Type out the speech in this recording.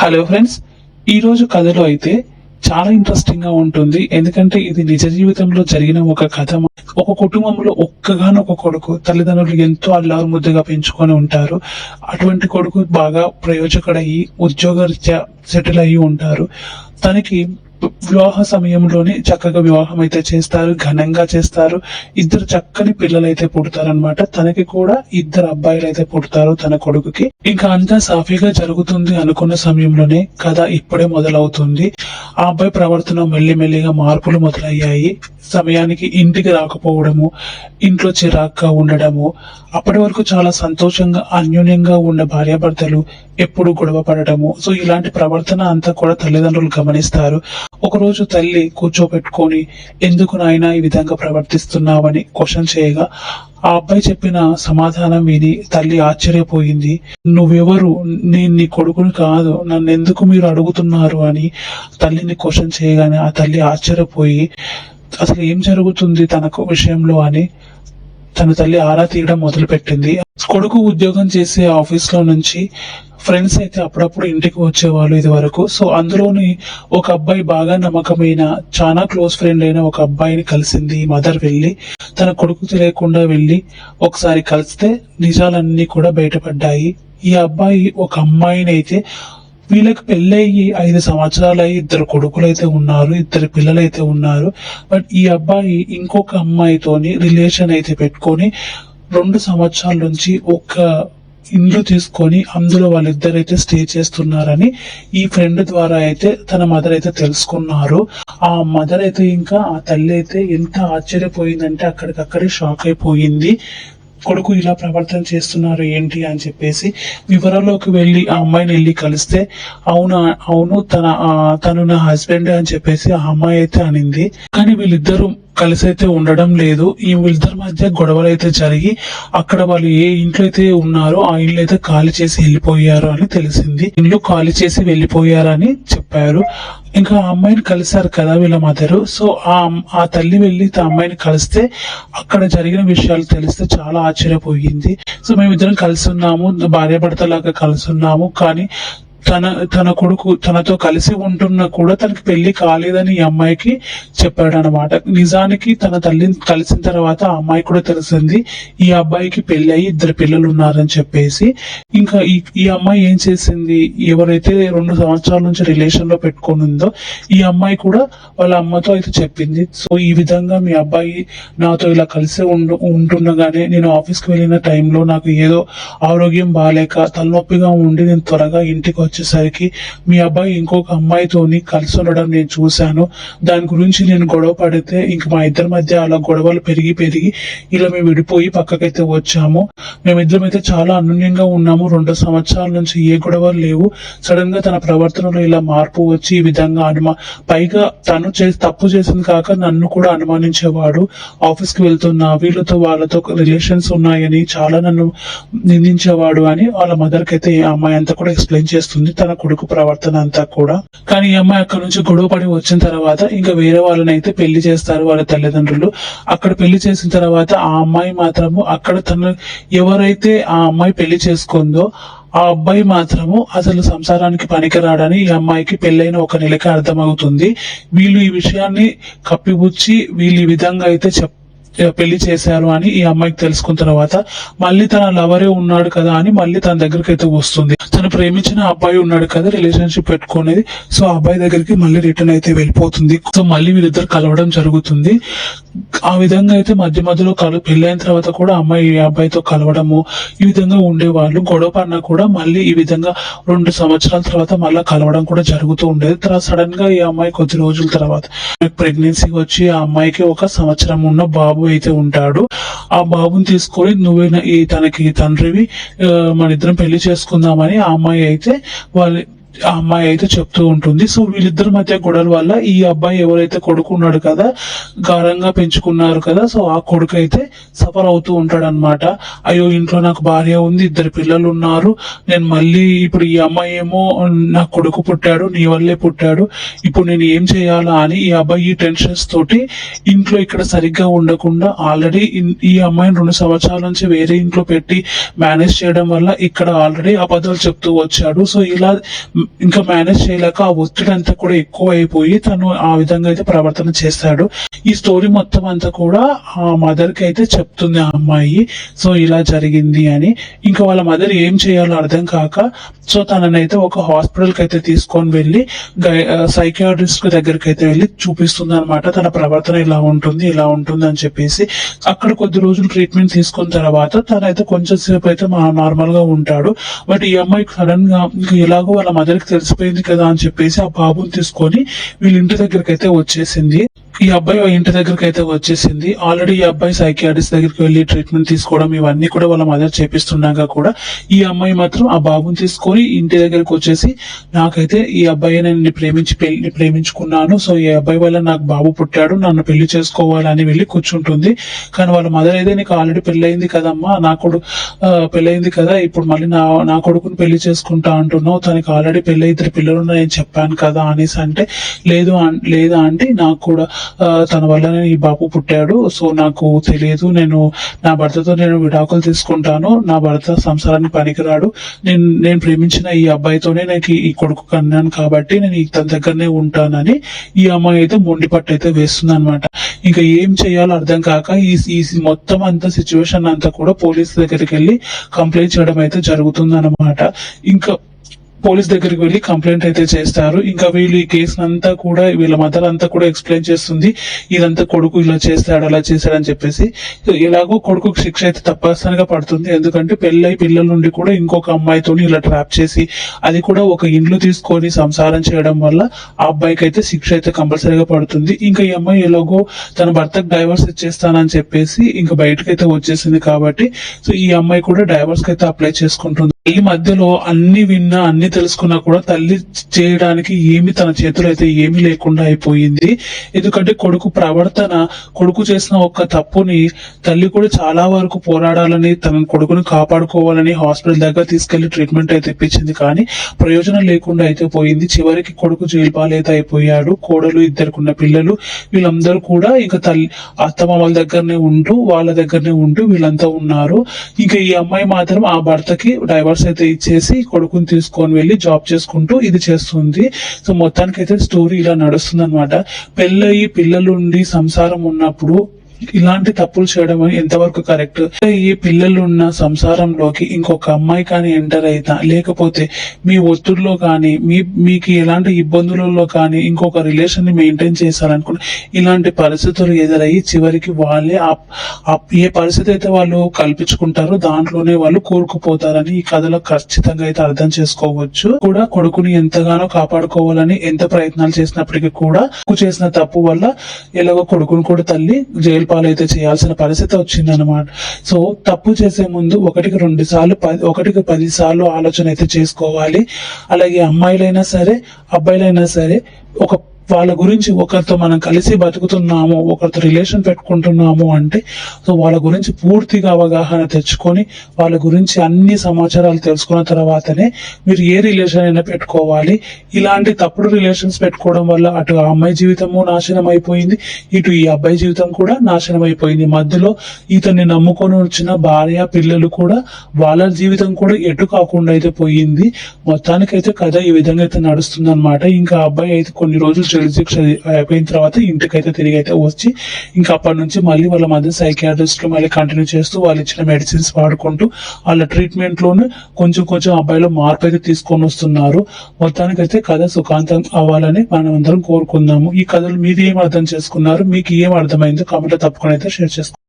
Hello friends ఈరోజు కథలో అయితే చాలా ఇంట్రెస్టింగ్గా ఉంటుంది. ఎందుకంటే ఇది నిజ జీవితంలో జరిగిన ఒక కథ. ఒక కుటుంబంలో ఒక్కగానొక కొడుకు తల్లిదండ్రులు ఎంతో అల్లారు ముద్దుగా పెంచుకొని ఉంటారు. అటువంటి కొడుకు బాగా ప్రయోజకుడయ్యి ఉద్యోగరీత్యా సెటిల్ అయ్యి ఉంటారు. తనకి వివాహ సమయంలోనే చక్కగా వివాహం అయితే చేస్తారు ఘనంగా చేస్తారు. ఇద్దరు చక్కని పిల్లలు అయితే పుడతారనమాట తనకి కూడా ఇద్దరు అబ్బాయిలు అయితే పుడతారు తన కొడుకుకి. ఇంకా అంతా సాఫీగా జరుగుతుంది అనుకున్న సమయంలోనే కథ ఇప్పుడే మొదలవుతుంది. ఆ అబ్బాయి ప్రవర్తన మెల్లిమెల్లిగా మార్పులు మొదలయ్యాయి. సమయానికి ఇంటికి రాకపోవడము ఇంట్లో చిరాగ్గా ఉండడము అప్పటి వరకు చాలా సంతోషంగా అన్యోన్యంగా ఉన్న భార్యాభర్తలు ఎప్పుడు గొడవ పడటము. సో ఇలాంటి ప్రవర్తన అంతా కూడా తల్లిదండ్రులు గమనిస్తారు. ఒకరోజు తల్లి కూర్చోబెట్టుకొని ఎందుకు నాయన ఈ విధంగా ప్రవర్తిస్తున్నావని క్వశ్చన్ చేయగా ఆ అబ్బాయి చెప్పిన సమాధానం విని తల్లి ఆశ్చర్యపోయింది. నువ్వెవరు? నేను నీ కొడుకుని కాదు. నన్ను ఎందుకు మీరు అడుగుతున్నారు? అని తల్లిని క్వశ్చన్ చేయగానే ఆ తల్లి ఆశ్చర్యపోయి అసలు ఏం జరుగుతుంది తనకు విషయంలో? అని తన తల్లి ఆరా తీయడం మొదలుపెట్టింది. కొడుకు ఉద్యోగం చేసే ఆఫీస్లో నుంచి ఫ్రెండ్స్ అయితే అప్పుడప్పుడు ఇంటికి వచ్చేవాళ్ళు ఇది వరకు సో అందులోని ఒక అబ్బాయి బాగా నమ్మకమైన చాలా క్లోజ్ ఫ్రెండ్ అయిన ఒక అబ్బాయిని కలిసింది మదర్ వెళ్ళి. తన కొడుకు తెలియకుండా వెళ్ళి ఒకసారి కలిస్తే నిజాలన్నీ కూడా బయటపడ్డాయి. ఈ అబ్బాయి ఒక అమ్మాయిని అయితే వీళ్ళకి పెళ్ళయ్యి ఐదు సంవత్సరాలు అయ్యి ఇద్దరు కొడుకులు అయితే ఉన్నారు ఇద్దరు పిల్లలు అయితే ఉన్నారు. బట్ ఈ అబ్బాయి ఇంకొక అమ్మాయితోని రిలేషన్ అయితే పెట్టుకొని రెండు సంవత్సరాల నుంచి ఒక ఇల్లు తీసుకొని అందులో వాళ్ళిద్దరైతే స్టే చేస్తున్నారని ఈ ఫ్రెండ్ ద్వారా అయితే తన మదర్ అయితే తెలుసుకున్నారు. ఆ మదర్ అయితే ఇంకా ఆ తల్లి అయితే ఎంత ఆశ్చర్యపోయిందంటే అక్కడికక్కడే షాక్ అయిపోయింది. కొడుకు ఇలా ప్రవర్తన చేస్తున్నారు ఏంటి అని చెప్పేసి వివరాల్లోకి వెళ్ళి ఆ అమ్మాయిని వెళ్ళి కలిస్తే అవును అవును తన ఆ, తను నా హస్బెండ్ అని చెప్పేసి ఆ అమ్మాయి అయితే అనింది. కానీ వీళ్ళిద్దరూ కలిసి అయితే ఉండడం లేదు. ఈ వీళ్ళిద్దరి మధ్య గొడవలు అయితే జరిగి అక్కడ వాళ్ళు ఏ ఇంట్లో అయితే ఉన్నారో ఆ ఇల్లు అయితే ఖాళీ చేసి వెళ్ళిపోయారు అని తెలిసింది. ఇల్లు ఖాళీ చేసి వెళ్ళిపోయారని చెప్పారు. ఇంకా ఆ అమ్మాయిని కలిశారు కదా వీళ్ళ మదరు. సో ఆ అమ్- ఆ తల్లి వెళ్ళి ఆ అమ్మాయిని కలిస్తే అక్కడ జరిగిన విషయాలు తెలిస్తే చాలా ఆశ్చర్యపోయింది. సో మేమిద్దరం కలిసి ఉన్నాము భార్యాభర్తలాగా కలిసి ఉన్నాము. కానీ తన తన కొడుకు తనతో కలిసి ఉంటున్నా కూడా తనకి పెళ్ళి కాలేదని ఈ అమ్మాయికి చెప్పాడు అనమాట నిజానికి తన తల్లిని కలిసిన తర్వాత ఆ అమ్మాయి కూడా తెలిసింది ఈ అబ్బాయికి పెళ్ళి అయ్యి ఇద్దరు పిల్లలు ఉన్నారని చెప్పేసి. ఇంకా ఈ ఈ అమ్మాయి ఏం చేసింది? ఎవరైతే రెండు సంవత్సరాల నుంచి రిలేషన్లో పెట్టుకుని ఉందో ఈ అమ్మాయి కూడా వాళ్ళ అమ్మతో అయితే చెప్పింది. సో ఈ విధంగా మీ అబ్బాయి నాతో ఇలా కలిసి ఉండు ఉంటుండగానే నేను ఆఫీస్కి వెళ్ళిన టైంలో నాకు ఏదో ఆరోగ్యం బాగాలేక తలనొప్పిగా ఉండి నేను త్వరగా ఇంటికి వచ్చేసరికి మీ అబ్బాయి ఇంకొక అమ్మాయితోని కలిసి ఉండడం నేను చూశాను. దాని గురించి నేను గొడవ పడితే ఇంక మా ఇద్దరి మధ్య అలా గొడవలు పెరిగి పెరిగి ఇలా మేము విడిపోయి పక్కకైతే వచ్చాము. మేమిద్దరం అయితే చాలా అన్యోన్యంగా ఉన్నాము. రెండు సంవత్సరాల నుంచి ఏ గొడవలు లేవు. సడన్గా తన ప్రవర్తనలో ఇలా మార్పు వచ్చి ఈ విధంగా అనుమా పైగా తను చేసి తప్పు చేసింది కాక నన్ను కూడా అనుమానించేవాడు. ఆఫీస్కి వెళ్తున్నా వీళ్ళతో వాళ్ళతో రిలేషన్స్ ఉన్నాయని చాలా నన్ను నిందించేవాడు అని వాళ్ళ మదర్కి అయితే అమ్మాయి అంతా కూడా ఎక్స్ప్లెయిన్ చేస్తుంది. తన కొడుకు ప్రవర్తన అంతా కూడా. కానీ ఈ అమ్మాయి అక్కడ నుంచి గొడవ పడి వచ్చిన తర్వాత ఇంకా వేరే వాళ్ళని అయితే పెళ్ళి చేస్తారు వాళ్ళ తల్లిదండ్రులు. అక్కడ పెళ్ళి చేసిన తర్వాత ఆ అమ్మాయి మాత్రము అక్కడ తను ఎవరైతే ఆ అమ్మాయి పెళ్ళి చేసుకుందో ఆ అబ్బాయి మాత్రము అసలు సంసారానికి పనికిరాడని ఈ అమ్మాయికి పెళ్ళైన ఒక నెలకి అర్థమవుతుంది. వీళ్ళు ఈ విషయాన్ని కప్పిపుచ్చి వీళ్ళు ఈ విధంగా అయితే చెప్ పెళ్ళి చేశారు అని ఈ అమ్మాయికి తెలుసుకున్న తర్వాత మళ్ళీ తన లవరే ఉన్నాడు కదా అని మళ్ళీ తన దగ్గరికి అయితే వస్తుంది. తను ప్రేమించిన అబ్బాయి ఉన్నాడు కదా రిలేషన్షిప్ పెట్టుకునేది. సో ఆ అబ్బాయి దగ్గరికి మళ్ళీ రిటర్న్ అయితే వెళ్ళిపోతుంది. సో మళ్ళీ వీళ్ళిద్దరు కలవడం జరుగుతుంది. ఆ విధంగా అయితే మధ్య మధ్యలో కలు పెళ్ళైన తర్వాత కూడా అమ్మాయి ఈ అబ్బాయితో కలవడము ఈ విధంగా ఉండేవాళ్ళు. గొడవ పడినా కూడా మళ్ళీ ఈ విధంగా రెండు సంవత్సరాల తర్వాత మళ్ళీ కలవడం కూడా జరుగుతూ ఉండేది. తర్వాత సడన్గా ఈ అమ్మాయి కొద్ది రోజుల తర్వాత ప్రెగ్నెన్సీ వచ్చి ఆ అమ్మాయికి ఒక సంవత్సరం ఉన్న బాబు అయితే ఉంటాడు ఆ బాబుని తీసుకొని నువ్వే ఈ తనకి తండ్రివి మన ఇద్దరం పెళ్ళి చేసుకుందామని ఆ అమ్మాయి అయితే వాళ్ళ ఆ అమ్మాయి అయితే చెప్తూ ఉంటుంది. సో వీళ్ళిద్దరి మధ్య గొడవల వల్ల ఈ అబ్బాయి ఎవరైతే కొడుకు ఉన్నాడు కదా గారంగా పెంచుకున్నారు కదా సో ఆ కొడుకు అయితే సఫర్ అవుతూ ఉంటాడు అనమాట అయ్యో ఇంట్లో నాకు భార్య ఉంది ఇద్దరు పిల్లలు ఉన్నారు నేను మళ్ళీ ఇప్పుడు ఈ అమ్మాయి ఏమో నా కొడుకు పుట్టాడు నీ వల్లే పుట్టాడు ఇప్పుడు నేను ఏం చేయాలా అని ఈ అబ్బాయి ఈ టెన్షన్స్ తోటి ఇంట్లో ఇక్కడ సరిగ్గా ఉండకుండా ఆల్రెడీ ఈ అమ్మాయిని రెండు సంవత్సరాల నుంచి వేరే ఇంట్లో పెట్టి మేనేజ్ చేయడం వల్ల ఇక్కడ ఆల్రెడీ అబద్ధాలు చెప్తూ వచ్చాడు. సో ఇలా ఇంకా మేనేజ్ చేయలేక ఆ ఒత్తిడి అంతా కూడా ఎక్కువ అయిపోయి తను ఆ విధంగా అయితే ప్రవర్తన చేస్తాడు. ఈ స్టోరీ మొత్తం అంతా కూడా ఆ మదర్కి అయితే చెప్తుంది ఆ అమ్మాయి సో ఇలా జరిగింది అని. ఇంకా వాళ్ళ మదర్ ఏం చేయాలో అర్థం కాక సో తననైతే ఒక హాస్పిటల్కి అయితే తీసుకొని వెళ్ళి సైకియాట్రిస్ట్ దగ్గరికి అయితే వెళ్ళి చూపిస్తుంది అనమాట తన ప్రవర్తన ఇలా ఉంటుంది ఇలా ఉంటుంది అని చెప్పేసి. అక్కడ కొద్ది రోజులు ట్రీట్మెంట్ తీసుకున్న తర్వాత తనైతే కొంచెం సేపు అయితే నార్మల్గా ఉంటాడు. బట్ ఈ అమ్మాయి సడన్గా ఇంకా ఎలాగో వాళ్ళ మదర్ అందరికి తెలిసిపోయింది కదా అని చెప్పేసి ఆ బాబుని తీసుకొని వీళ్ళ ఇంటి దగ్గరికి అయితే వచ్చేసింది. ఈ అబ్బాయి ఇంటి దగ్గరికి అయితే వచ్చేసింది. ఆల్రెడీ ఈ అబ్బాయి సైకియాటిస్ట్ దగ్గరికి వెళ్ళి ట్రీట్మెంట్ తీసుకోవడం ఇవన్నీ కూడా వాళ్ళ మదర్ చేపిస్తున్నాక కూడా ఈ అమ్మాయి మాత్రం ఆ బాబుని తీసుకొని ఇంటి దగ్గరికి వచ్చేసి నాకైతే ఈ అబ్బాయి నేను ప్రేమించి పెళ్ళి ప్రేమించుకున్నాను. సో ఈ అబ్బాయి వల్ల నాకు బాబు పుట్టాడు నన్ను పెళ్ళి చేసుకోవాలని వెళ్ళి కూర్చుంటుంది. కానీ వాళ్ళ మదర్ అయితే నీకు ఆల్రెడీ పెళ్ళయింది కదమ్మా నా కొడుకు పెళ్ళయింది కదా ఇప్పుడు మళ్ళీ నా నా కొడుకుని పెళ్ళి చేసుకుంటా అంటున్నావు. తనకి ఆల్రెడీ పెళ్ళి ఇద్దరు పిల్లలు నేను చెప్పాను కదా అనేసి అంటే లేదు లేదా అంటే నాకు కూడా తన వల్లనే ఈ బాబు పుట్టాడు. సో నాకు తెలియదు నేను నా భర్తతో నేను విడాకులు తీసుకుంటాను. నా భర్త సంసారానికి పనికిరాడు. నేను నేను ప్రేమించిన ఈ అబ్బాయితోనే నాకు ఈ- కొడుకు కన్నాను కాబట్టి నేను తన దగ్గరనే ఉంటానని ఈ అమ్మాయి అయితే మొండి పట్టు అయితే వేస్తుంది అనమాట ఇంకా ఏం చేయాలో అర్థం కాక ఈ ఈ మొత్తం అంత సిచ్యువేషన్ అంతా కూడా పోలీస్ దగ్గరికి వెళ్ళి కంప్లైంట్ చేయడం అయితే జరుగుతుంది అనమాట ఇంకా పోలీస్ దగ్గరికి వెళ్ళి కంప్లైంట్ అయితే చేస్తారు. ఇంకా వీళ్ళు ఈ కేసు అంతా కూడా వీళ్ళ మదర్ అంతా కూడా ఎక్స్ప్లెయిన్ చేస్తుంది. ఇదంతా కొడుకు ఇలా చేస్తాడు అలా చేస్తాడు అని చెప్పేసి ఎలాగో కొడుకు శిక్ష అయితే తప్పనిసరిగా పడుతుంది. ఎందుకంటే పెళ్ళై పిల్లల నుండి కూడా ఇంకొక అమ్మాయితో ఇలా ట్రాప్ చేసి అది కూడా ఒక ఇండ్లు తీసుకొని సంసారం చేయడం వల్ల ఆ అబ్బాయికి అయితే శిక్ష అయితే కంపల్సరీగా పడుతుంది. ఇంకా ఈ అమ్మాయి ఎలాగో తన భర్తకు డైవర్స్ ఇచ్చేస్తానని చెప్పేసి ఇంకా బయటకైతే వచ్చేసింది కాబట్టి సో ఈ అమ్మాయి కూడా డైవర్స్ అయితే అప్లై చేసుకుంటుంది. ఈ మధ్యలో అన్ని విన్నా అన్ని తెలుసుకున్నా కూడా తల్లి చేయడానికి ఏమి తన చేతులు అయితే ఏమీ లేకుండా అయిపోయింది. ఎందుకంటే కొడుకు ప్రవర్తన కొడుకు చేసిన ఒక తప్పుని తల్లి కూడా చాలా వరకు పోరాడాలని తన కొడుకుని కాపాడుకోవాలని హాస్పిటల్ దగ్గర తీసుకెళ్ళి ట్రీట్మెంట్ అయితే ఇప్పించింది కానీ ప్రయోజనం లేకుండా అయితే పోయింది. చివరికి కొడుకు జైలు పాలైతే అయిపోయాడు. కోడలు ఇద్దరుకున్న పిల్లలు వీళ్ళందరూ కూడా ఇంకా తల్లి అత్తమామల దగ్గరనే ఉంటూ వాళ్ళ దగ్గరనే ఉంటూ వీళ్ళంతా ఉన్నారు. ఇంకా ఈ అమ్మాయి మాత్రం ఆ భర్తకి డైవర్స్ అయితే ఇచ్చేసి కొడుకుని తీసుకొని వెళ్ళి జాబ్ చేసుకుంటూ ఇది చేస్తుంది. సో మొత్తానికి అయితే స్టోరీ ఇలా నడుస్తుంది అనమాట పెళ్ళయి పిల్లలుండి సంసారం ఉన్నప్పుడు ఇలాంటి తప్పులు చేయడం ఎంతవరకు కరెక్ట్? ఈ పిల్లలు ఉన్న సంసారంలోకి ఇంకొక అమ్మాయి కానీ ఎంటర్ అయితా లేకపోతే మీ ఒత్తిడిలో కానీ మీ మీకు ఎలాంటి ఇబ్బందులలో కానీ ఇంకొక రిలేషన్ని మెయింటైన్ చేశారనుకుంటే ఇలాంటి పరిస్థితులు ఎదురయ్యి చివరికి వాళ్ళే ఏ పరిస్థితి అయితే వాళ్ళు కల్పించుకుంటారో దాంట్లోనే వాళ్ళు కూరుకుపోతారని ఈ కథలో ఖచ్చితంగా అయితే అర్థం చేసుకోవచ్చు. కూడా కొడుకుని ఎంతగానో కాపాడుకోవాలని ఎంత ప్రయత్నాలు చేసినప్పటికీ కూడా చేసిన తప్పు వల్ల ఎలాగో కొడుకుని కూడా తల్లి జైలు పాలైతే చేయాల్సిన పరిస్థితి వచ్చిందనమాట సో తప్పు చేసే ముందు ఒకటికి రెండు సార్లు పది ఒకటికి పది సార్లు ఆలోచన అయితే చేసుకోవాలి. అలాగే అమ్మాయిలైనా సరే అబ్బాయిలైనా సరే ఒక వాళ్ళ గురించి ఒకరితో మనం కలిసి బతుకుతున్నాము ఒకరితో రిలేషన్ పెట్టుకుంటున్నాము అంటే సో వాళ్ళ గురించి పూర్తిగా అవగాహన తెచ్చుకొని వాళ్ళ గురించి అన్ని సమాచారాలు తెలుసుకున్న తర్వాతనే మీరు ఏ రిలేషన్ అయినా పెట్టుకోవాలి. ఇలాంటి తప్పుడు రిలేషన్స్ పెట్టుకోవడం వల్ల అటు ఆ అమ్మాయి జీవితము నాశనం అయిపోయింది ఇటు ఈ అబ్బాయి జీవితం కూడా నాశనం అయిపోయింది. మధ్యలో ఇతన్ని నమ్ముకొని వచ్చిన భార్య పిల్లలు కూడా వాళ్ళ జీవితం కూడా ఎటు కాకుండా అయితే పోయింది. మొత్తానికైతే కథ ఈ విధంగా అయితే నడుస్తుంది అనమాట ఇంకా అబ్బాయి అయితే కొన్ని రోజులు జైలు శిక్ష అయిపోయిన తర్వాత ఇంటికైతే తిరిగి అయితే వచ్చి ఇంకా అప్పటి నుంచి మళ్ళీ వాళ్ళ మధ్య సైకియాట్రిస్ట్ మళ్ళీ కంటిన్యూ చేస్తూ వాళ్ళు ఇచ్చిన మెడిసిన్స్ వాడుకుంటూ వాళ్ళ ట్రీట్మెంట్లోనే కొంచెం కొంచెం అబ్బాయిలో మార్పు అయితే తీసుకొని వస్తున్నారు. మొత్తానికైతే కథ సుఖాంతం అవ్వాలని మనం అందరం కోరుకుందాము. ఈ కథలు మీరు ఏం అర్థం చేసుకున్నారు? మీకు ఏం అర్థమైందో కామెంట్లో తప్పకుండా అయితే షేర్ చేసుకోండి